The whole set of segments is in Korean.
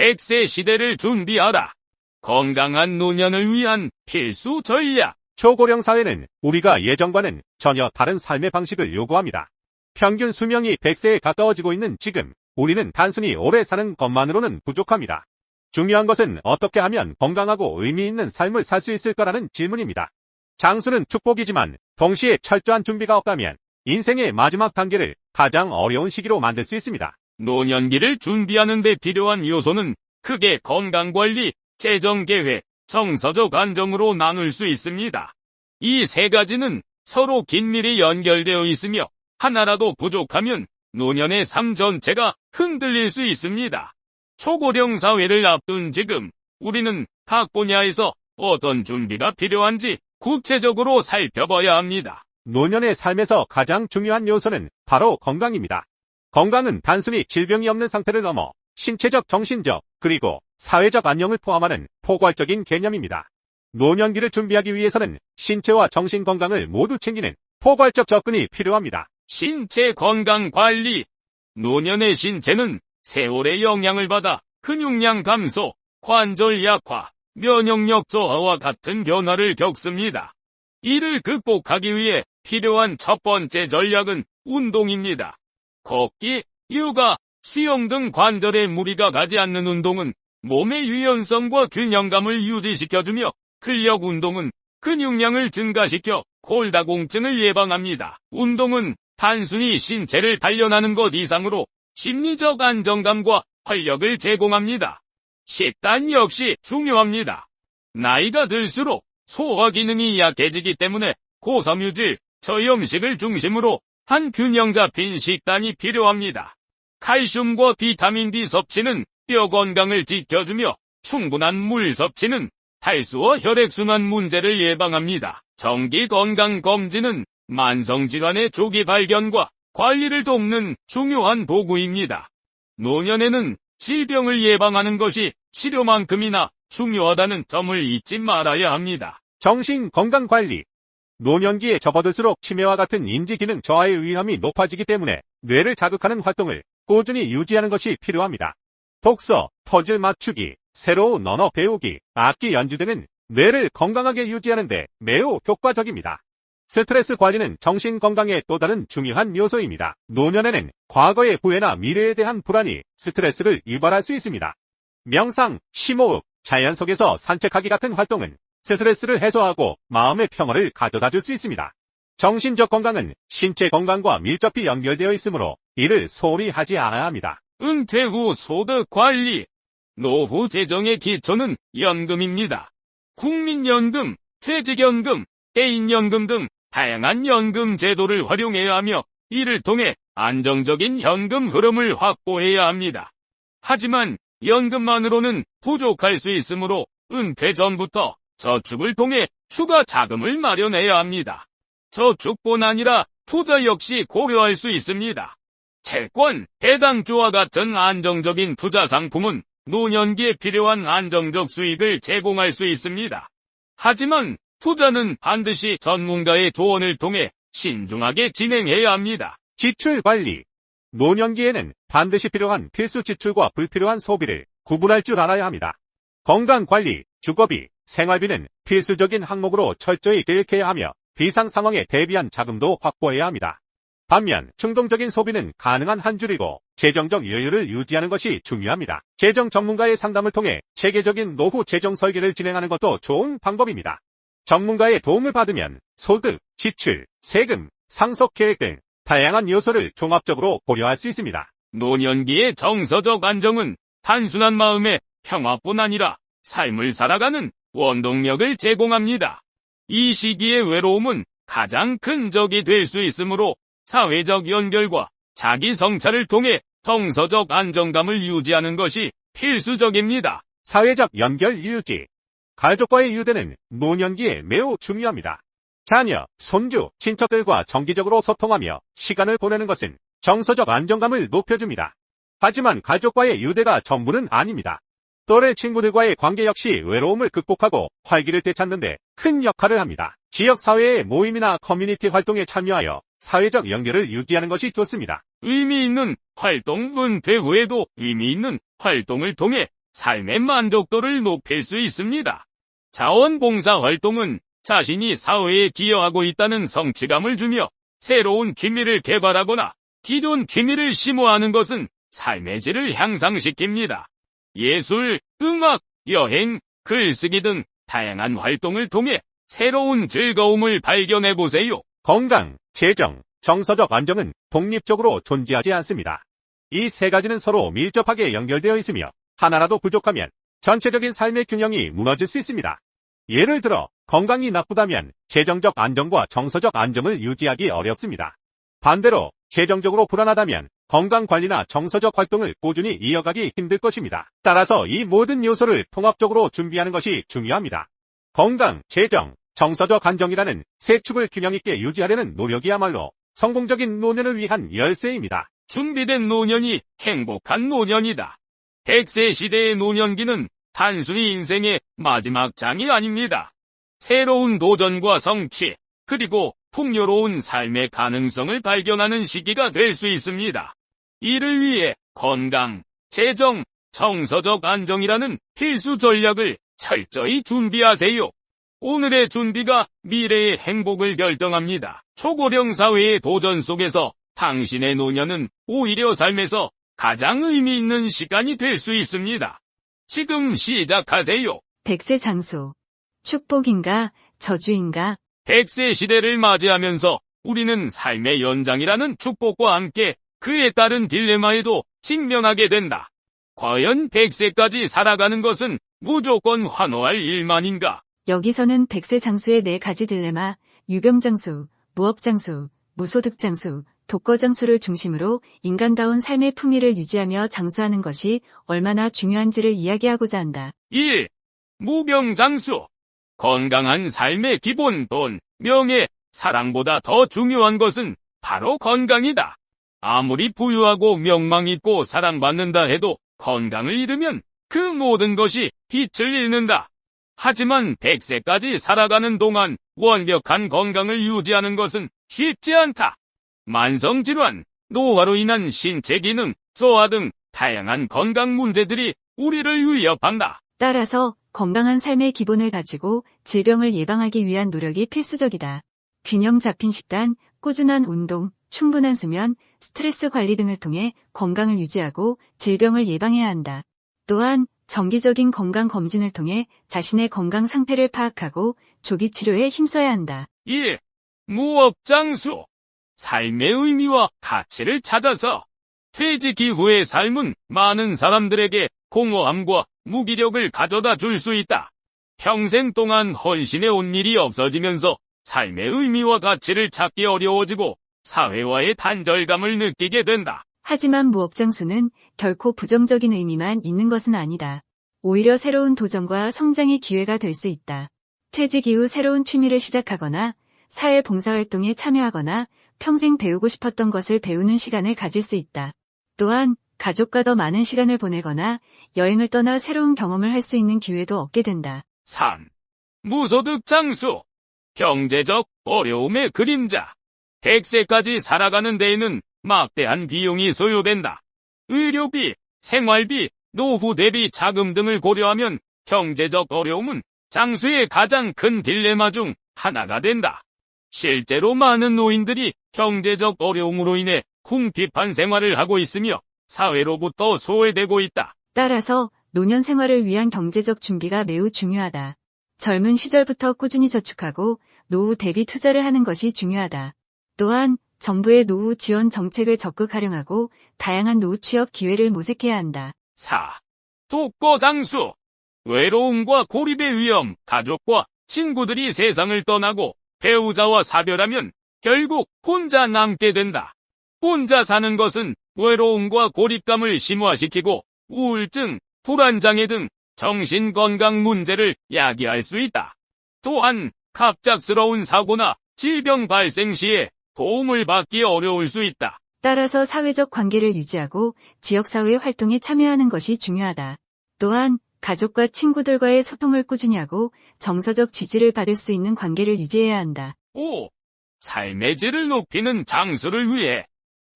100세 시대를 준비하라. 건강한 노년을 위한 필수 전략. 초고령 사회는 우리가 예전과는 전혀 다른 삶의 방식을 요구합니다. 평균 수명이 100세에 가까워지고 있는 지금, 우리는 단순히 오래 사는 것만으로는 부족합니다. 중요한 것은 어떻게 하면 건강하고 의미 있는 삶을 살 수 있을 까라는 질문입니다. 장수는 축복이지만 동시에 철저한 준비가 없다면 인생의 마지막 단계를 가장 어려운 시기로 만들 수 있습니다. 노년기를 준비하는 데 필요한 요소는 크게 건강관리, 재정계획, 정서적 안정으로 나눌 수 있습니다. 이 세 가지는 서로 긴밀히 연결되어 있으며 하나라도 부족하면 노년의 삶 전체가 흔들릴 수 있습니다. 초고령 사회를 앞둔 지금 우리는 각 분야에서 어떤 준비가 필요한지 구체적으로 살펴봐야 합니다. 노년의 삶에서 가장 중요한 요소는 바로 건강입니다. 건강은 단순히 질병이 없는 상태를 넘어 신체적, 정신적, 그리고 사회적 안녕을 포함하는 포괄적인 개념입니다. 노년기를 준비하기 위해서는 신체와 정신 건강을 모두 챙기는 포괄적 접근이 필요합니다. 신체 건강 관리. 노년의 신체는 세월의 영향을 받아 근육량 감소, 관절 약화, 면역력 저하와 같은 변화를 겪습니다. 이를 극복하기 위해 필요한 첫 번째 전략은 운동입니다. 걷기, 요가, 수영 등 관절에 무리가 가지 않는 운동은 몸의 유연성과 균형감을 유지시켜주며 근력 운동은 근육량을 증가시켜 골다공증을 예방합니다. 운동은 단순히 신체를 단련하는 것 이상으로 심리적 안정감과 활력을 제공합니다. 식단 역시 중요합니다. 나이가 들수록 소화 기능이 약해지기 때문에 고섬유질, 저염식을 중심으로 한 균형 잡힌 식단이 필요합니다. 칼슘과 비타민 D 섭취는 뼈 건강을 지켜주며 충분한 물 섭취는 탈수와 혈액순환 문제를 예방합니다. 정기 건강 검진은 만성질환의 조기 발견과 관리를 돕는 중요한 도구입니다. 노년에는 질병을 예방하는 것이 치료만큼이나 중요하다는 점을 잊지 말아야 합니다. 정신 건강 관리. 노년기에 접어들수록 치매와 같은 인지 기능 저하의 위험이 높아지기 때문에 뇌를 자극하는 활동을 꾸준히 유지하는 것이 필요합니다. 독서, 퍼즐 맞추기, 새로운 언어 배우기, 악기 연주 등은 뇌를 건강하게 유지하는 데 매우 효과적입니다. 스트레스 관리는 정신 건강의 또 다른 중요한 요소입니다. 노년에는 과거의 후회나 미래에 대한 불안이 스트레스를 유발할 수 있습니다. 명상, 심호흡, 자연 속에서 산책하기 같은 활동은 스트레스를 해소하고 마음의 평화를 가져다 줄 수 있습니다. 정신적 건강은 신체 건강과 밀접히 연결되어 있으므로 이를 소홀히 하지 않아야 합니다. 은퇴 후 소득 관리. 노후 재정의 기초는 연금입니다. 국민연금, 퇴직연금, 개인연금 등 다양한 연금 제도를 활용해야 하며 이를 통해 안정적인 현금 흐름을 확보해야 합니다. 하지만 연금만으로는 부족할 수 있으므로 은퇴 전부터 저축을 통해 추가 자금을 마련해야 합니다. 저축뿐 아니라 투자 역시 고려할 수 있습니다. 채권, 배당주와 같은 안정적인 투자 상품은 노년기에 필요한 안정적 수익을 제공할 수 있습니다. 하지만 투자는 반드시 전문가의 조언을 통해 신중하게 진행해야 합니다. 지출 관리. 노년기에는 반드시 필요한 필수 지출과 불필요한 소비를 구분할 줄 알아야 합니다. 건강 관리, 주거비, 생활비는 필수적인 항목으로 철저히 계획해야 하며 비상 상황에 대비한 자금도 확보해야 합니다. 반면 충동적인 소비는 가능한 한 줄이고 재정적 여유를 유지하는 것이 중요합니다. 재정 전문가의 상담을 통해 체계적인 노후 재정 설계를 진행하는 것도 좋은 방법입니다. 전문가의 도움을 받으면 소득, 지출, 세금, 상속 계획 등 다양한 요소를 종합적으로 고려할 수 있습니다. 노년기의 정서적 안정은 단순한 마음의 평화뿐 아니라 삶을 살아가는 원동력을 제공합니다. 이 시기의 외로움은 가장 큰 적이 될 수 있으므로 사회적 연결과 자기 성찰을 통해 정서적 안정감을 유지하는 것이 필수적입니다. 사회적 연결 유지. 가족과의 유대는 노년기에 매우 중요합니다. 자녀, 손주, 친척들과 정기적으로 소통하며 시간을 보내는 것은 정서적 안정감을 높여줍니다. 하지만 가족과의 유대가 전부는 아닙니다. 또래 친구들과의 관계 역시 외로움을 극복하고 활기를 되찾는데 큰 역할을 합니다. 지역사회의 모임이나 커뮤니티 활동에 참여하여 사회적 연결을 유지하는 것이 좋습니다. 의미 있는 활동 은퇴 후에도 의미 있는 활동을 통해 삶의 만족도를 높일 수 있습니다. 자원봉사 활동은 자신이 사회에 기여하고 있다는 성취감을 주며 새로운 취미를 개발하거나 기존 취미를 심오하는 것은 삶의 질을 향상시킵니다. 예술, 음악, 여행, 글쓰기 등 다양한 활동을 통해 새로운 즐거움을 발견해 보세요. 건강, 재정, 정서적 안정은 독립적으로 존재하지 않습니다. 이 세 가지는 서로 밀접하게 연결되어 있으며 하나라도 부족하면 전체적인 삶의 균형이 무너질 수 있습니다. 예를 들어 건강이 나쁘다면 재정적 안정과 정서적 안정을 유지하기 어렵습니다. 반대로 재정적으로 불안하다면 건강 관리나 정서적 활동을 꾸준히 이어가기 힘들 것입니다. 따라서 이 모든 요소를 통합적으로 준비하는 것이 중요합니다. 건강, 재정, 정서적 안정이라는 세 축을 균형 있게 유지하려는 노력이야말로 성공적인 노년을 위한 열쇠입니다. 준비된 노년이 행복한 노년이다. 100세 시대의 노년기는 단순히 인생의 마지막 장이 아닙니다. 새로운 도전과 성취, 그리고 풍요로운 삶의 가능성을 발견하는 시기가 될 수 있습니다. 이를 위해 건강, 재정, 정서적 안정이라는 필수 전략을 철저히 준비하세요. 오늘의 준비가 미래의 행복을 결정합니다. 초고령 사회의 도전 속에서 당신의 노년은 오히려 삶에서 가장 의미 있는 시간이 될 수 있습니다. 지금 시작하세요. 백세 장수. 축복인가, 저주인가, 100세 시대를 맞이하면서 우리는 삶의 연장이라는 축복과 함께 그에 따른 딜레마에도 직면하게 된다. 과연 100세까지 살아가는 것은 무조건 환호할 일만인가? 여기서는 백세 장수의 네 가지 딜레마, 유병장수, 무업장수, 무소득장수, 독거장수를 중심으로 인간다운 삶의 품위를 유지하며 장수하는 것이 얼마나 중요한지를 이야기하고자 한다. 1. 무병장수. 건강한 삶의 기본 돈, 명예, 사랑보다 더 중요한 것은 바로 건강이다. 아무리 부유하고 명망 있고 사랑받는다 해도 건강을 잃으면 그 모든 것이 빛을 잃는다. 하지만 100세까지 살아가는 동안 완벽한 건강을 유지하는 것은 쉽지 않다. 만성질환, 노화로 인한 신체 기능, 소화 등 다양한 건강 문제들이 우리를 위협한다. 따라서 건강한 삶의 기본을 가지고 질병을 예방하기 위한 노력이 필수적이다. 균형 잡힌 식단, 꾸준한 운동, 충분한 수면, 스트레스 관리 등을 통해 건강을 유지하고 질병을 예방해야 한다. 또한 정기적인 건강 검진을 통해 자신의 건강 상태를 파악하고 조기 치료에 힘써야 한다. 1. 무업장수. 삶의 의미와 가치를 찾아서 퇴직 이후의 삶은 많은 사람들에게 공허함과 무기력을 가져다 줄 수 있다. 평생 동안 헌신해 온 일이 없어지면서 삶의 의미와 가치를 찾기 어려워지고 사회와의 단절감을 느끼게 된다. 하지만 무업장수는 결코 부정적인 의미만 있는 것은 아니다. 오히려 새로운 도전과 성장의 기회가 될 수 있다. 퇴직 이후 새로운 취미를 시작하거나 사회 봉사활동에 참여하거나 평생 배우고 싶었던 것을 배우는 시간을 가질 수 있다. 또한 가족과 더 많은 시간을 보내거나 여행을 떠나 새로운 경험을 할 수 있는 기회도 얻게 된다. 3. 무소득 장수. 경제적 어려움의 그림자. 100세까지 살아가는 데에는 막대한 비용이 소요된다. 의료비, 생활비, 노후 대비 자금 등을 고려하면 경제적 어려움은 장수의 가장 큰 딜레마 중 하나가 된다. 실제로 많은 노인들이 경제적 어려움으로 인해 궁핍한 생활을 하고 있으며 사회로부터 소외되고 있다. 따라서 노년 생활을 위한 경제적 준비가 매우 중요하다. 젊은 시절부터 꾸준히 저축하고 노후 대비 투자를 하는 것이 중요하다. 또한 정부의 노후 지원 정책을 적극 활용하고 다양한 노후 취업 기회를 모색해야 한다. 4. 독거장수. 외로움과 고립의 위험, 가족과 친구들이 세상을 떠나고 배우자와 사별하면 결국 혼자 남게 된다. 혼자 사는 것은 외로움과 고립감을 심화시키고 우울증, 불안장애 등 정신건강 문제를 야기할 수 있다. 또한 갑작스러운 사고나 질병 발생 시에 도움을 받기 어려울 수 있다. 따라서 사회적 관계를 유지하고 지역사회 활동에 참여하는 것이 중요하다. 또한 가족과 친구들과의 소통을 꾸준히 하고 정서적 지지를 받을 수 있는 관계를 유지해야 한다. 5. 삶의 질을 높이는 장수를 위해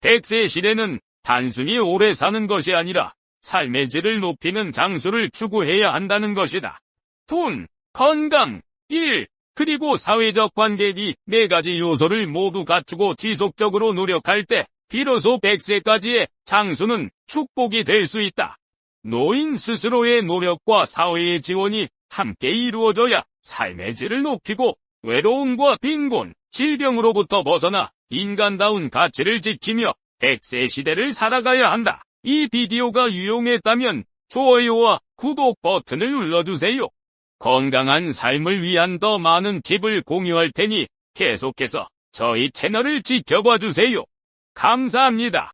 100세 시대는 단순히 오래 사는 것이 아니라 삶의 질을 높이는 장수를 추구해야 한다는 것이다. 돈, 건강, 일, 그리고 사회적 관계이 네 가지 요소를 모두 갖추고 지속적으로 노력할 때 비로소 100세까지의 장수는 축복이 될 수 있다. 노인 스스로의 노력과 사회의 지원이 함께 이루어져야 삶의 질을 높이고 외로움과 빈곤, 질병으로부터 벗어나 인간다운 가치를 지키며 100세 시대를 살아가야 한다. 이 비디오가 유용했다면 좋아요와 구독 버튼을 눌러주세요. 건강한 삶을 위한 더 많은 팁을 공유할 테니 계속해서 저희 채널을 지켜봐 주세요. 감사합니다.